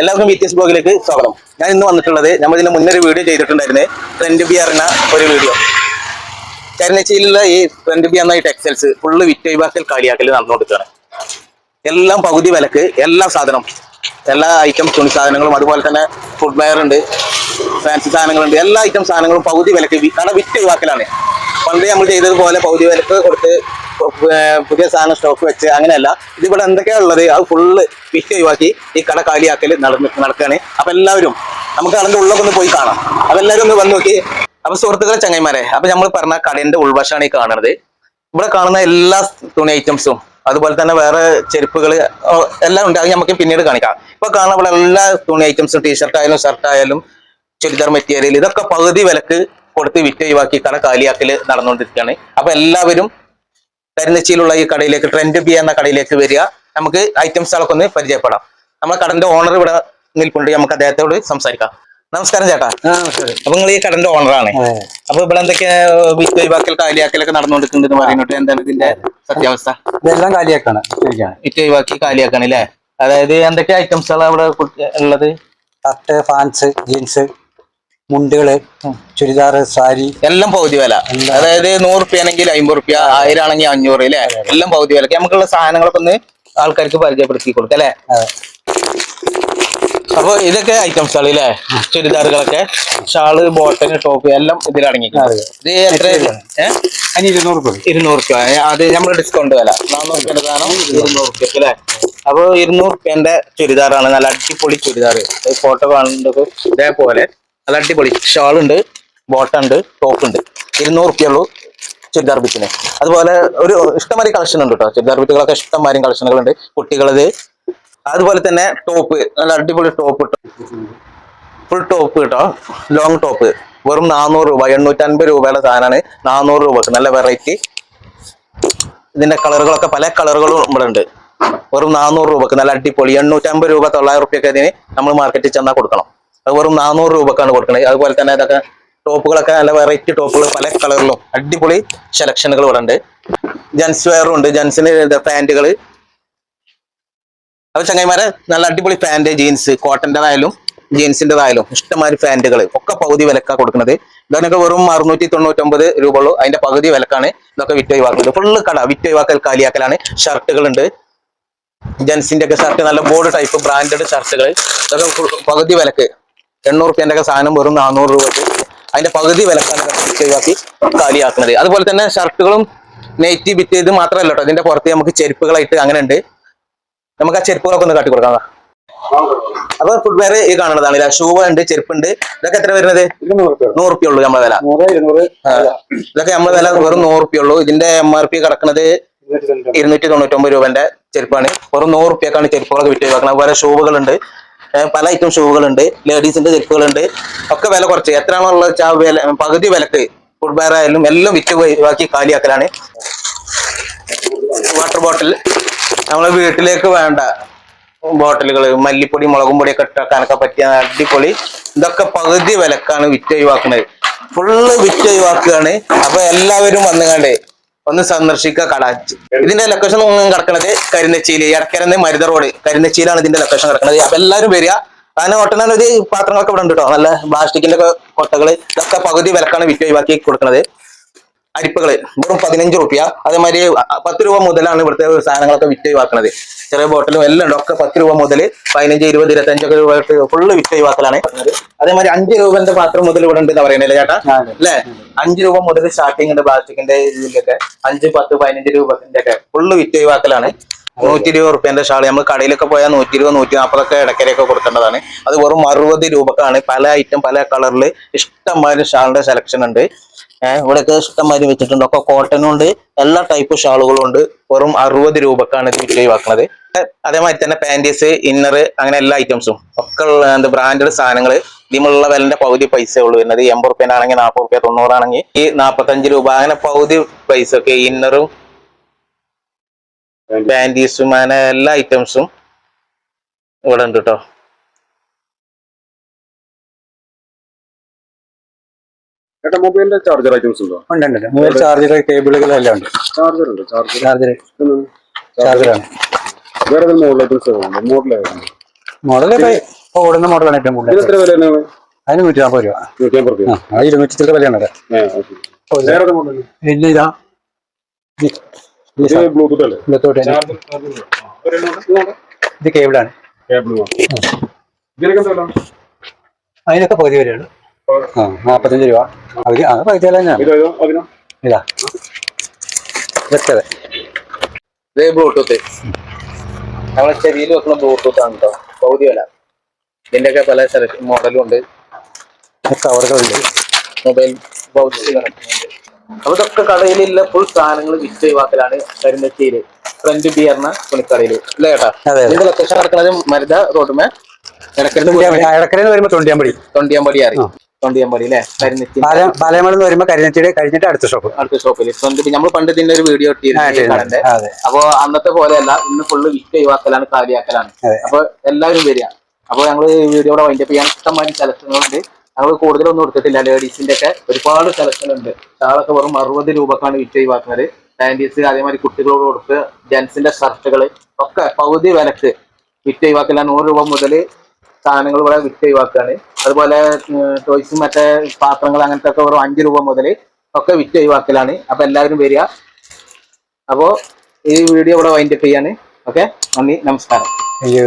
എല്ലാവർക്കും V T S ബ്ലോഗിലേക്ക് സ്വാഗതം. ഞാൻ ഇന്ന് വന്നിട്ടുള്ളത് നമ്മൾ ഇതിന് മുന്നൊരു വീഡിയോ ചെയ്തിട്ടുണ്ടായിരുന്നേ ട്രെൻഡ് ബി എന്ന ഒരു വീഡിയോ ചരനച്ചിയിലുള്ള ഈ ട്രെൻഡ് ബി എന്ന ഈ ടെക്സ്റ്റൈൽസ് ഫുള്ള് വിറ്റ് ഒഴിവാക്കൽ കാലിയാക്കൽ നടന്നുകൊടുക്കുകയാണ് എല്ലാം പകുതി വിലക്ക് എല്ലാ സാധനവും എല്ലാ ഐറ്റം തുണി സാധനങ്ങളും അതുപോലെ തന്നെ ഫുഡ് വെയർ ഉണ്ട് ഫാൻസി സാധനങ്ങളുണ്ട് എല്ലാ ഐറ്റം സാധനങ്ങളും പകുതി വിലക്ക് കാരണം കട വിറ്റ് ഒഴിവാക്കലാണ് പണ്ട് നമ്മൾ ചെയ്തതുപോലെ പകുതി വിലക്ക് കൊടുത്ത് പുതിയ സാധനം സ്റ്റോക്ക് വെച്ച് അങ്ങനെയല്ല. ഇതിവിടെ എന്തൊക്കെയാ ഉള്ളത്? അത് ഫുള്ള് വിറ്റ് ഒഴിവാക്കി ഈ കട കാലിയാക്കൽ നടന്ന് നടക്കുകയാണ് അപ്പൊ എല്ലാവരും നമുക്ക് അതിന്റെ ഉള്ളൊക്കെ ഒന്ന് പോയി കാണാം. അപ്പൊ എല്ലാവരും ഒന്ന് വന്ന് നോക്കി. അപ്പൊ സുഹൃത്തുക്കളെ ചങ്ങൈമാരെ അപ്പൊ നമ്മൾ പറഞ്ഞ കടയുടെ ഉൾവശമാണ് ഈ കാണുന്നത്. ഇവിടെ കാണുന്ന എല്ലാ തുണി ഐറ്റംസും അതുപോലെ തന്നെ വേറെ ചെരുപ്പുകൾ എല്ലാം ഉണ്ട്. അത് നമുക്ക് പിന്നീട് കാണിക്കാം. ഇപ്പൊ കാണുന്ന ഇവിടെ എല്ലാ തുണി ഐറ്റംസും ടീഷർട്ട് ആയാലും ഷർട്ട് ആയാലും ചുരിദാർ മെറ്റീരിയൽ ഇതൊക്കെ പകുതി വിലക്ക് കൊടുത്ത് വിറ്റ് ഒഴിവാക്കി കട കാലിയാക്കൽ നടന്നുകൊണ്ടിരിക്കുകയാണ്. അപ്പൊ എല്ലാവരും കരിനച്ചിയിലുള്ള ഈ കടയിലേക്ക് ട്രെൻഡ് ബി എന്ന കടയിലേക്ക് വരിക. നമുക്ക് ഐറ്റംസുകളൊക്കെ ഒന്ന് പരിചയപ്പെടാം. നമ്മുടെ കടന്റെ ഓണർ ഇവിടെ നിൽപ്പുണ്ട്. നമുക്ക് അദ്ദേഹത്തോട് സംസാരിക്കാം. നമസ്കാരം ചേട്ടാ. അപ്പൊ നിങ്ങൾ ഈ കടന്റെ ഓണറാണ് അപ്പൊ ഇവിടെ എന്തൊക്കെയാ വിറ്റ് ഒഴിവാക്കൽ കാലിയാക്കലൊക്കെ നടന്നുകൊണ്ടിരിക്കുന്നുണ്ടെന്ന് പറയുന്നുണ്ട്. എന്താണ് ഇതിന്റെ സത്യാവസ്ഥ? ഇതെല്ലാം കാലിയാക്കാണ്. വിറ്റ് ഒഴിവാക്കി കാലിയാക്കാണ് അല്ലേ? അതായത് എന്തൊക്കെ ഐറ്റംസുകളാണ് ഇവിടെ ഉള്ളത്? ഷർട്ട് ഫാൻസ് ജീൻസ് മുണ്ടുകൾ ചുരിദാർ സാരി. എല്ലാം പകുതി വില. അതായത് നൂറ് റുപ്യ ആണെങ്കിൽ അമ്പത് റുപ്യ ആയിരം ആണെങ്കിൽ അഞ്ഞൂറ് അല്ലേ എല്ലാം പകുതി വിലക്ക്. നമുക്കുള്ള സാധനങ്ങളൊക്കെ ഒന്ന് ആൾക്കാർക്ക് പരിചയപ്പെടുത്തി കൊടുക്കാം അല്ലേ അപ്പൊ ഇതൊക്കെ ഐറ്റംസ് ആണ് അല്ലേ ചുരിദാറുകളൊക്കെ. ഷാൾ ബോട്ടൺ ടോപ്പ് എല്ലാം ഇതിലടങ്ങി. ഇത് എത്ര? ഇരുന്നൂറ് രൂപ ഇരുന്നൂറ് റുപ്യ. അത് നമ്മൾ ഡിസ്കൗണ്ട് വില. നാനൂറ് റുപ്യന്റെ സാധനം ഇരുന്നൂറ്. റുപ്യ അല്ലേ അപ്പൊ ഇരുന്നൂറ് റുപ്യന്റെ ചുരിദാറാണ്. നല്ല അടിപൊളി ചുരിദാർ ഫോട്ടോ കാണുന്നത് ഇതേപോലെ നല്ല അടിപൊളി. ഷാൾ ഉണ്ട് ബോട്ടം ഉണ്ട് ടോപ്പ് ഉണ്ട് ഇരുന്നൂറ് റുപ്യ ഉള്ളൂ ചുരിദാർ ബിറ്റിന് അതുപോലെ ഒരു ഇഷ്ടംമാതിരി കളക്ഷൻ ഉണ്ട് കേട്ടോ ചുരിദാർ ബിറ്റുകളൊക്കെ ഇഷ്ടംമാതിരി കളക്ഷനുകളുണ്ട് കുട്ടികളത് അതുപോലെ തന്നെ ടോപ്പ് നല്ല അടിപൊളി ടോപ്പ് ഫുൾ ടോപ്പ് കേട്ടോ ലോങ് ടോപ്പ്. വെറും നാനൂറ് രൂപ എണ്ണൂറ്റൻപത് രൂപയുടെ സാധനമാണ്. നാനൂറ് രൂപക്ക് നല്ല വെറൈറ്റി ഇതിന്റെ കളറുകളൊക്കെ പല കളറുകളും ഇവിടെ ഉണ്ട്. വെറും നാനൂറ് രൂപക്ക് നല്ല അടിപൊളി. എണ്ണൂറ്റമ്പത് രൂപ തൊള്ളായിരം റുപ്യൊക്കെ ഇതിന് നമ്മൾ മാർക്കറ്റിൽ ചെന്നാൽ കൊടുക്കണം. അത് വെറും നാനൂറ് രൂപക്കാണ് കൊടുക്കുന്നത് അതുപോലെ തന്നെ അതൊക്കെ ടോപ്പുകളൊക്കെ നല്ല വെറൈറ്റി ടോപ്പുകൾ പല കളറിലും അടിപൊളി സെലക്ഷനുകൾ ഇവിടെ ഉണ്ട്. ജെൻസ് വെയറും ഉണ്ട്. ജെൻസിന് പാന്റുകൾ അപ്പൊ ചങ്ങായിമാരെ നല്ല അടിപൊളി പാന്റ് ജീൻസ് കോട്ടന്റെതായാലും ജീൻസിന്റെതായാലും ഇഷ്ടമാതിരി പാന്റുകൾ ഒക്കെ പകുതി വിലക്കാണ് കൊടുക്കുന്നത് ഇതൊക്കെ വെറും അറുന്നൂറ്റി തൊണ്ണൂറ്റൊമ്പത് രൂപ ഉള്ളൂ അതിന്റെ പകുതി വിലക്കാണ് ഇതൊക്കെ വിറ്റ് ഒഴിവാക്കുന്നത് ഫുള്ള് കട വിറ്റ് ഒഴിവാക്കൽ കാലിയാക്കലാണ്. ഷർട്ടുകൾ ഉണ്ട്. ജെൻസിന്റെ ഒക്കെ ഷർട്ട് നല്ല ബോർഡ് ടൈപ്പ് ബ്രാൻഡഡ് ഷർട്ടുകൾ ഇതൊക്കെ പകുതി വിലക്ക്. എണ്ണൂറ് റുപ്യന്റെ ഒക്കെ സാധനം വെറും നാനൂറ് രൂപക്ക് അതിന്റെ പകുതി വിലക്കാണ് ഒഴിവാക്കി കാലിയാക്കുന്നത്. അതുപോലെ തന്നെ ഷർട്ടുകളും നെറ്റി ബിറ്റ് ഇത് മാത്രമല്ല കേട്ടോ. ഇതിന്റെ പുറത്ത് നമുക്ക് ചെരുപ്പുകളായിട്ട് അങ്ങനെ ഉണ്ട്. നമുക്ക് ആ ചെരുപ്പുകളൊക്കെ ഒന്ന് കാട്ടി കൊടുക്കാം അപ്പൊ ഫുട്വെയർ ഈ കാണുന്നതാണ്. ഷൂ ഉണ്ട് ചെരുപ്പുണ്ട്. ഇതൊക്കെ എത്ര വരുന്നത്? നൂറ് റുപ്യ. ഉള്ളൂ നമ്മളെ വില. ഇതൊക്കെ നമ്മളെ വില വെറും നൂറ് റുപ്യ ഉള്ളൂ ഇതിന്റെ എം ആർ പി കിടക്കുന്നത് ഇരുന്നൂറ്റി തൊണ്ണൂറ്റി ഒമ്പത് രൂപന്റെ ചെരുപ്പാണ്. വെറും നൂറ് റുപ്യക്കാണ് ചെരുപ്പുകളൊക്കെ വിറ്റ് വെക്കണം വേറെ ഷൂവുകളുണ്ട്. ഏർ പല ഐറ്റം ഷൂകളുണ്ട് ലേഡീസിന്റെ ചെരുപ്പുകളുണ്ട് ഒക്കെ വില കുറച്ച്. എത്രയാണോ ഉള്ളത് വെച്ചാൽ വില പകുതി വിലക്ക് ഫുട്ബെയർ ആയാലും എല്ലാം വിറ്റ് ബാക്കി കാലിയാക്കലാണ്. വാട്ടർ ബോട്ടിൽ നമ്മളെ വീട്ടിലേക്ക് വേണ്ട ബോട്ടിലുകൾ മല്ലിപ്പൊടി മുളകും പൊടിയൊക്കെ ഇട്ടാക്കാനൊക്കെ പറ്റിയ അടിപൊളി. ഇതൊക്കെ പകുതി വിലക്കാണ് വിറ്റ് ഒഴിവാക്കുന്നത് ഫുള്ള് വിറ്റ് ഒഴിവാക്കുകയാണ്. അപ്പൊ എല്ലാവരും വന്നുകാണ്ട് ഒന്ന് സന്ദർശിക്കുക കടാച്ച് ഇതിന്റെ ലൊക്കേഷൻ കിടക്കുന്നത് കരിന്തച്ചിയിൽ എടക്കരന്ന് മരുത റോഡ് കരിനച്ചീലാണ് ഇതിന്റെ ലൊക്കേഷൻ കിടക്കുന്നത് അപ്പൊ എല്ലാവരും വരിക. അങ്ങനെ ഒരു പാത്രങ്ങളൊക്കെ ഇവിടെ ഉണ്ട് കേട്ടോ നല്ല പ്ലാസ്റ്റിക്കിന്റെ ഒക്കെ കൊട്ടകൾ. ഇതൊക്കെ പകുതി വിലക്കാണ് വിറ്റ് ഒഴിവാക്കി കൊടുക്കുന്നത് അരിപ്പകൾ. വെറും പതിനഞ്ച് റുപ്യ. അതേമാതിരി പത്ത് രൂപ മുതലാണ് ഇവിടുത്തെ സാധനങ്ങളൊക്കെ വിറ്റ് ഒഴിവാക്കുന്നത് ചെറിയ ബോട്ടിലും എല്ലാം ഉണ്ട്. ഒക്കെ പത്ത് രൂപ മുതൽ പതിനഞ്ച് ഇരുപത് ഇരുപത്തഞ്ചൊക്കെ രൂപ ഫുള്ള് വിറ്റ് ഒഴിവാക്കലാണ്. അതേമാതിരി അഞ്ച് രൂപന്റെ പാത്രം മുതൽ ഇവിടെ ഉണ്ട് എന്ന് പറയുന്നില്ല ചേട്ടാ? അല്ലേ? അഞ്ച് രൂപ മുതൽ സ്റ്റാർട്ടിംഗ് ഉണ്ട് പ്ലാസ്റ്റിക്കിന്റെ ഇതിലൊക്കെ. അഞ്ച് പത്ത് പതിനഞ്ച് രൂപത്തിന്റെ ഒക്കെ ഫുള്ള് വിറ്റ് ഒഴിവാക്കലാണ്. നൂറ്റി ഇരുപത് റുപ്യന്റെ ഷാൾ. നമ്മൾ കടയിലൊക്കെ പോയാൽ നൂറ്റി ഇരുപത് നൂറ്റി നാൽപ്പതൊക്കെ ഇടയ്ക്കരയൊക്കെ കൊടുക്കേണ്ടതാണ്. അത് വെറും അറുപത് രൂപക്കാണ്. പല ഐറ്റം പല കളറിൽ ഇഷ്ടംമാതിരി ഷാളിന്റെ സെലക്ഷൻ ഉണ്ട്. ഇവിടെ ഇവിടെയൊക്കെ ഇഷ്ടംമാതിരി വെച്ചിട്ടുണ്ട്. ഒക്കെ കോട്ടനും ഉണ്ട്. എല്ലാ ടൈപ്പ് ഷാളുകളും ഉണ്ട്. വെറും അറുപത് രൂപക്കാണ് ഇത് വിറ്റ് ഒഴിവാക്കുന്നത്. അതേമാതിരി തന്നെ പാന്റീസ് ഇന്നർ അങ്ങനെ എല്ലാ ഐറ്റംസും ഒക്കെ ഉള്ള എന്ത് ബ്രാൻഡഡ് സാധനങ്ങൾ ഇതിമുള്ള വിലന്റെ പകുതി പൈസ ഉള്ളൂ വരുന്നത്. എൺപത് റുപ്യാണെങ്കിൽ നാൽപ്പത് റുപ്യ തൊണ്ണൂറാണെങ്കിൽ ഈ നാൽപ്പത്തഞ്ച് രൂപ. അങ്ങനെ പകുതി പൈസ ഒക്കെ ഇന്നറും പാന്റീസും അങ്ങനെ എല്ലാ ഐറ്റംസും ഇവിടെ ഉണ്ട് കേട്ടോ ചേട്ടാ മൊബൈലിന്റെ ചാർജർ ഐറ്റംസ് ഉണ്ടോ? ഉണ്ട് ഉണ്ട് മൊബൈൽ ചാർജർ കേബിളുകളെല്ലാം ഉണ്ട്. ചാർജർ ഉണ്ട് ചാർജർ ചാർജർ ചാർജറാണ് വേറെ ഏതെങ്കിലും മോഡൽ ഐറ്റംസ് മോഡൽ മോഡൽ ഓടുന്ന മോഡലാണ് ഏറ്റവും ഇതിന് കൂടുതൽ എത്ര വില തന്നെയാണ് അതിന് നൂറ്റി നാൽപ്പത് രൂപ നൂറ്റി ഇരുന്നൂറ്റി ചില്ലറ വിലയാണ് ഇത്. ബ്ലൂടൂത്ത് അല്ലേ. ഇത് കേബിളാണ്. അതിനൊക്കെ പകുതി വരെ ആ നാൽപ്പത്തഞ്ച് രൂപ. പകുതി ആ പകുതി വില തന്നെയാണ് ഇത് ഏതോ? ഇതാ. വെച്ചത് ഇത് ബ്ലൂടൂത്ത് നമ്മളെ ചെവിയിൽ വെക്കുന്ന ബ്ലൂടൂത്ത് ആണ് കേട്ടോ പകുതി വില ഇതിന്റെയൊക്കെ പല സെലക്ഷൻ മോഡലും ഉണ്ട്. കവറുകളുണ്ട് മൊബൈൽ പൗച്ച് കിടക്കുന്നുണ്ട് അപ്പൊ ഇതൊക്കെ കടയിലുള്ള ഫുൾ സാധനങ്ങൾ വിറ്റ് ഒഴിവാക്കലാണ് ഫ്രണ്ട് ബി എന്ന തുണിക്കടയിൽ അല്ലേ ചേട്ടാ. ഇതിന്റെ ലൊക്കേഷൻ കിടക്കുന്നത് മരുത റോഡുമേ ഇടക്കരത്ത് തൊണ്ടിയമ്പടി. തൊണ്ടിയാമ്പടി. തൊണ്ടിയാമ്പടി അറിയും. തൊണ്ടിയാമ്പടി അല്ലേ കരിനെച്ചിയുടെ കഴിഞ്ഞിട്ട് അടുത്ത ഷോപ്പ് അടുത്ത ഷോപ്പിൽ തൊണ്ടി നമ്മൾ പണ്ട് ഇതിന്റെ ഒരു വീഡിയോ ഇട്ടിരുന്നു അപ്പൊ അന്നത്തെ പോലെയല്ല ഇന്ന് ഫുള്ള് വിറ്റ് ഒഴിവാക്കലാണ് കാലിയാക്കലാണ്. അതെ. അപ്പൊ എല്ലാവരും വരിക. അപ്പൊ ഞങ്ങൾ വീഡിയോ വൈൻഡപ്പ് ചെയ്യാൻ ഇഷ്ടംമാതിരി സെലക്ഷനുകളുണ്ട് ഞങ്ങൾ കൂടുതലൊന്നും എടുത്തിട്ടില്ല. ലേഡീസിന്റെ ഒക്കെ ഒരുപാട് സെലക്ഷൻ ഉണ്ട്. ഷാളൊക്കെ വെറും അറുപത് രൂപക്കാണ് വിറ്റ് ഒഴിവാക്കുന്നത്. പാന്റീസ് അതേമാതിരി കുട്ടികളോട് കൊടുത്ത് ജെൻസിന്റെ ഷർട്ടുകൾ ഒക്കെ പകുതി വിലക്ക് വിറ്റ് ഒഴിവാക്കില്ല നൂറ് രൂപ മുതൽ സാധനങ്ങൾ ഇവിടെ വിറ്റ് ഒഴിവാക്കുകയാണ്. അതുപോലെ ടോയ്സും മറ്റേ പാത്രങ്ങൾ അങ്ങനത്തെ ഒക്കെ വെറും അഞ്ച് രൂപ മുതൽ ഒക്കെ വിറ്റ് ഒഴിവാക്കലാണ്. അപ്പൊ എല്ലാവരും വരിക. അപ്പോ ഈ വീഡിയോ ഇവിടെ വൈൻഡപ്പ് ചെയ്യാണ്. ഓക്കെ നന്ദി. നമസ്കാരം. അയ്യോ